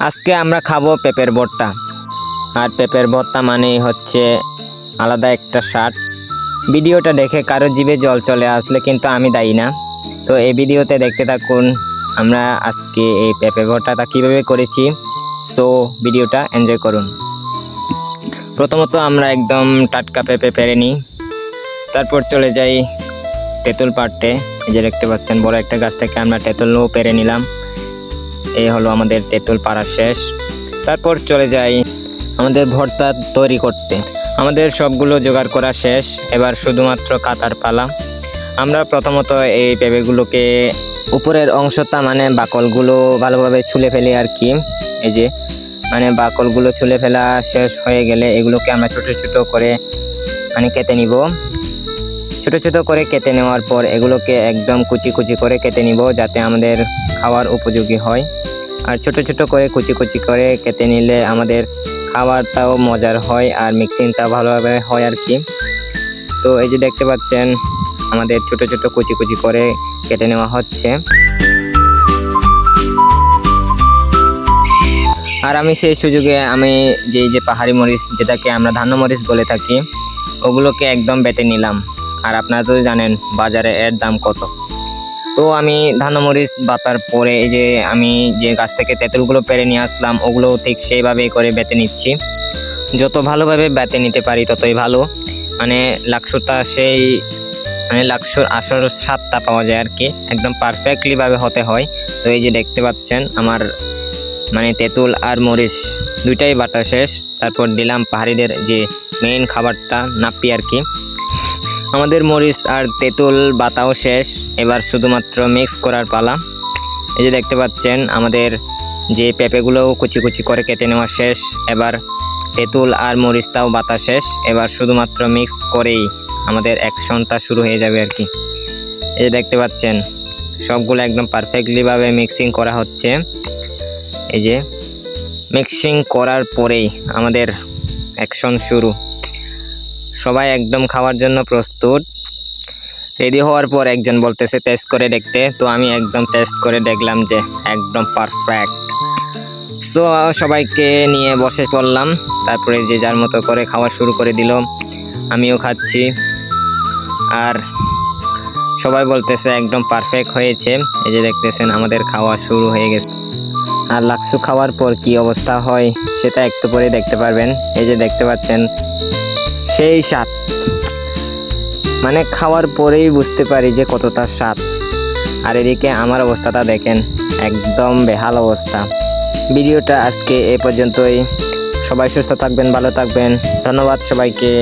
আজকে আমরা খাব পেঁপের ভর্তা। আর পেঁপের ভর্তা মানেই হচ্ছে আলাদা একটা স্বাদ। ভিডিওটা দেখে কারও জিভে জল চলে আসলে কিন্তু আমি দায়ী না। তো এই ভিডিওতে দেখতে থাকুন আমরা আজকে এই পেঁপে ভর্তাটা কীভাবে করেছি। সো ভিডিওটা এনজয় করুন। প্রথমত আমরা একদম টাটকা পেঁপে পেরে নিই। তারপর চলে যাই তেঁতুল পাড়তে। এই যে দেখতে পাচ্ছেন, বড় একটা গাছ থেকে আমরা তেঁতুলও পেরে নিলাম। এই হলো আমাদের তেঁতুল পাড়া শেষ। তারপর চলে যাই আমাদের ভর্তা তৈরি করতে। আমাদের সবগুলো জোগাড় করা শেষ, এবার শুধুমাত্র কাতার পালা। আমরা প্রথমত এই পেঁপেগুলোকে উপরের অংশটা মানে বাকলগুলো ভালোভাবে ছুলে ফেলি আর কি। এই যে মানে বাকলগুলো ছুলে ফেলা শেষ হয়ে গেলে এগুলোকে আমরা ছোট ছোট করে মানে কেটে নিব। ছোট ছোট করে কেটে নেওয়ার পর এগুলোকে একদম কুচি কুচি করে কেটে নিব যাতে আমাদের খাওয়ার উপযোগী হয়। আর ছোট ছোট করে কুচি কুচি করে কেটে নিলে আমাদের খাবারটাও মজার হয় আর মিক্সিংটা ভালোভাবে হয় আর কি। তো এই যে দেখতে পাচ্ছেন, আমাদের ছোট ছোট কুচি কুচি করে কেটে নেওয়া হচ্ছে। আর আমি সেই সুযোগে আমি যেই যে পাহাড়ি মরিচ, যেটাকে আমরা ধান্য মরিচ বলে থাকি, ওগুলোকে একদম বেটে নিলাম। আর আপনারা তো জানেন বাজারে এর দাম কত। তো আমি ধানমরিচ, বাতার পরে এই যে আমি যে গাছ থেকে তেঁতুলগুলো পেরে নিয়ে আসলাম, ওগুলো ঠিক সেইভাবেই করে বেতে নিচ্ছি। যত ভালোভাবে বেতে নিতে পারি ততই ভালো। মানে লাক্সুটা সেই মানে লাক্সুর আসল স্বাদটা পাওয়া যায় আর কি। একদম পারফেক্টলিভাবে হতে হয়। তো এই যে দেখতে পাচ্ছেন, আমার মানে তেঁতুল আর মরিচ দুইটাই বাটা শেষ। তারপর দিলাম পাহাড়িদের যে মেইন খাবারটা, নাপ্পি আর কি। আমাদের মরিচ আর তেঁতুল বাতাও শেষ। এবার শুধুমাত্র মিক্স করার পালা। এই যে দেখতে পাচ্ছেন, আমাদের যে পেঁপেগুলোও কুচি কুচি করে কেটে নেওয়া শেষ। এবার তেঁতুল আর মরিচটাও বাতা শেষ। এবার শুধুমাত্র মিক্স করেই আমাদের অ্যাকশনটা শুরু হয়ে যাবে আর কি। এই যে দেখতে পাচ্ছেন, সবগুলো একদম পারফেক্টলিভাবে মিক্সিং করা হচ্ছে। এই যে মিক্সিং করার পরেই আমাদের অ্যাকশন শুরু। সবাই একদম খাওয়ার জন্য প্রস্তুত। রেডি হওয়ার পর একজন বলতেছে টেস্ট করে দেখতে। তো আমি একদম টেস্ট করে দেখলাম যে একদম পারফেক্ট সো সবাইকে নিয়ে বসে পড়লাম। তারপরে যে যার মতো করে খাওয়া শুরু করে দিল, আমিও খাচ্ছি। আর সবাই বলতেছে, একদম পারফেক্ট হয়েছে। এই যে দেখতেছেন, আমাদের খাওয়া শুরু হয়ে গেছে। আর লাক্সু খাওয়ার পর কি অবস্থা হয়, সেটা একটু পরে দেখতে পারবেন। এই যে দেখতে পাচ্ছেন সেই স্বাদ। মানে খাওয়ার পরেই বুঝতে পারি যে কতটা স্বাদ। আর এদিকে আমার অবস্থাটা দেখেন, একদম বেহাল অবস্থা। ভিডিওটা আজকে এ পর্যন্তই। সবাই সুস্থ থাকবেন, ভালো থাকবেন। ধন্যবাদ সবাইকে।